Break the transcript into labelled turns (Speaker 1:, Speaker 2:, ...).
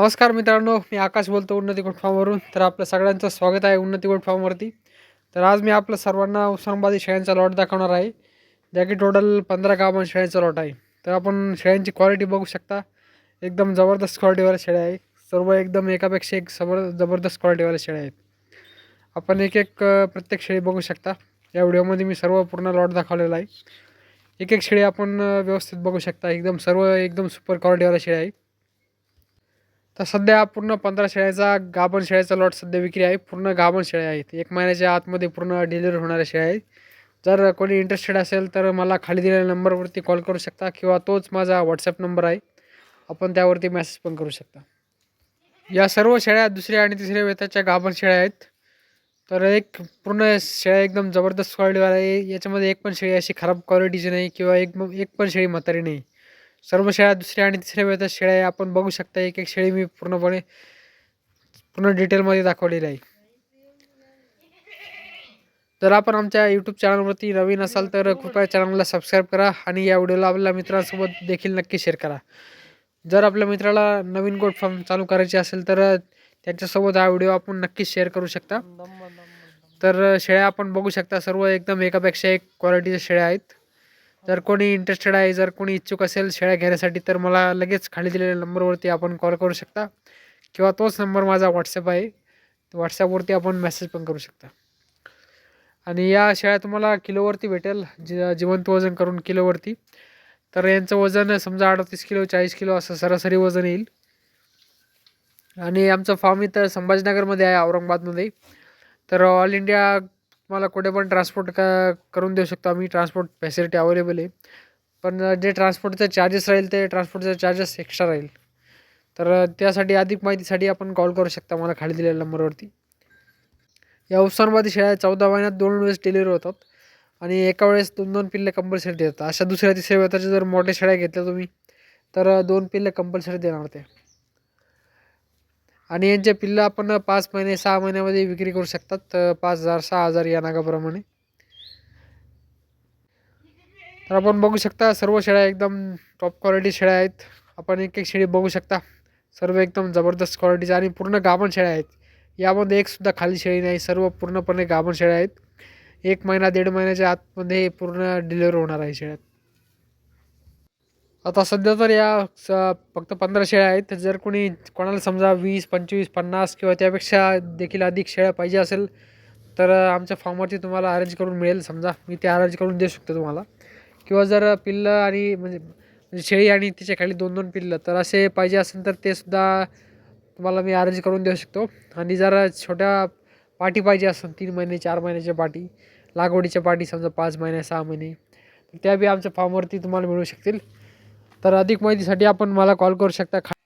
Speaker 1: नमस्कार मित्रांनो मी आकाश बोलतो उन्नती गुटफॉर्मवरून तर आपलं सगळ्यांचं स्वागत आहे उन्नती गुटफॉर्मवरती तर आज मी आपलं सर्वांना उस्मानाबादी शेळ्यांचा लॉट दाखवणार आहे. ज्या की टोटल पंधरा गावां शेळ्यांचा लॉट आहे. तर आपण शेळ्यांची क्वालिटी बघू शकता. एकदम जबरदस्त क्वालिटीवाल्या शेळ्या आहे सर्व एकदम एकापेक्षा एक सबर जबरदस्त क्वालिटीवाल्या शेळ्या आहेत. आपण एक एक प्रत्येक शेळी बघू शकता. या व्हिडिओमध्ये मी सर्व पूर्ण लॉट दाखवलेला आहे. एक एक शेळी आपण व्यवस्थित बघू शकता. एकदम सर्व एकदम सुपर क्वालिटीवाल्या शेळ्या आहे तर सध्या पूर्ण पंधरा शेळ्याचा गाभण शेळ्याचा लॉट सध्या विक्री आहे. पूर्ण गाभण शेळ्या आहेत. एक महिन्याच्या आतमध्ये पूर्ण डिलिव्हरी होणाऱ्या शेळ्या आहेत. जर कोणी इंटरेस्टेड असेल तर मला खाली दिलेल्या नंबरवरती कॉल करू शकता किंवा तोच माझा व्हॉट्सअप नंबर आहे. आपण त्यावरती मेसेज पण करू शकता. या सर्व शेळ्या दुसऱ्या आणि तिसऱ्या वेताच्या गाभण शेळ्या आहेत. तर एक पूर्ण शेळ्या एकदम जबरदस्त क्वालिटीवाल्या आहे. याच्यामध्ये एक पण शेळी अशी खराब क्वालिटीची नाही किंवा एक एक पण शेळी म्हातारी नाही. सर्व शेळ्या दुसऱ्या आणि तिसऱ्या वेळेच्या शेळ्या आहे. आपण बघू शकता. एक एक शेळी मी पूर्णपणे पूर्ण डिटेलमध्ये दाखवलेली आहे. जर आपण आमच्या यूट्यूब चॅनलवरती नवीन असाल तर कृपया चॅनलला सबस्क्राईब करा आणि या व्हिडिओला आपल्या मित्रांसोबत देखील नक्की शेअर करा. जर आपल्या मित्राला नवीन गोट फॉर्म चालू करायची असेल तर त्यांच्यासोबत हा व्हिडिओ आपण नक्कीच शेअर करू शकता. तर शेळ्या आपण बघू शकता. सर्व एकदम एकापेक्षा एक क्वालिटीच्या शेळ्या आहेत. जर कोणी इंटरेस्टेड आहे जर कोणी इच्छुक असेल शेळ्या घेण्यासाठी तर मला लगेच खाली दिलेल्या नंबरवरती आपण कॉल करू शकता. किंवा तोच नंबर माझा व्हॉट्सअप आहे. व्हॉट्सॲपवरती आपण मेसेज पण करू शकता. आणि या शेळ्या तुम्हाला किलोवरती भेटेल. जि जिवंत वजन करून किलोवरती. तर यांचं वजन समजा अडतीस किलो चाळीस किलो असं सरासरी वजन येईल. आणि आमचं फार्म इथं संभाजीनगरमध्ये आहे औरंगाबादमध्ये. तर ऑल इंडिया तुम्हाला कुठे पण ट्रान्सपोर्ट का करून देऊ शकतो. आम्ही ट्रान्सपोर्ट फॅसिलिटी अवेलेबल आहे. पण जे ट्रान्सपोर्टचे चार्जेस राहील ते ट्रान्सपोर्टचे चार्जेस एक्स्ट्रा राहील. तर त्यासाठी अधिक माहितीसाठी आपण कॉल करू शकता मला खाली दिलेल्या नंबरवरती या उस्मानाबादी शेळ्या चौदा महिन्यात दोन वेळेस डिलिव्हरी होतात आणि एका वेळेस दोन दोन पिल्ले कंपल्सरी देतात. अशा दुसऱ्या तिसऱ्या वेताच्या जर मोठ्या शेळ्या घेतल्या तुम्ही तर दोन पिल्ले कंपल्सरी देणार ते. आणि यांचे पिल्लं आपण पाच महिने सहा महिन्यामध्ये विक्री करू शकतात. तर पाच हजार सहा हजार या नागाप्रमाणे. तर आपण बघू शकता सर्व शेळ्या एकदम टॉप क्वालिटी शेळ्या आहेत. आपण एक एक शेळी बघू शकता. सर्व एकदम जबरदस्त क्वालिटीच्या आणि पूर्ण गाभण शेळ्या आहेत. यामध्ये एकसुद्धा खाली शेळी नाही सर्व पूर्णपणे गाभण शेळ्या आहेत. एक महिना दीड महिन्याच्या आतमध्ये पूर्ण डिलिव्हर होणार आहे शेळ्यात. आता सध्या तर या स फक्त पंधरा शेळ्या आहेत. जर कोणी कोणाला समजा वीस पंचवीस पन्नास किंवा त्यापेक्षा देखील अधिक शेळ्या पाहिजे असेल तर आमच्या फॉर्मवरती तुम्हाला अरेंज करून मिळेल. समजा मी ते अरेंज करून देऊ शकतो तुम्हाला. किंवा जर पिल्लं आणि म्हणजे म्हणजे शेळी आणि तिच्या खाली दोन दोन पिल्लं तर असे पाहिजे असेल तर ते सुद्धा तुम्हाला मी अरेंज करून देऊ शकतो. आणि जर छोट्या पाठी पाहिजे असेल तीन महिने चार महिन्याच्या पाठी लागवडीच्या पाठी समजा पाच महिने सहा महिने तर त्या बी आमच्या फॉर्मवरती तुम्हाला मिळू शकतील. तर अधिक माहितीसाठी आपण मला कॉल करू शकता. खा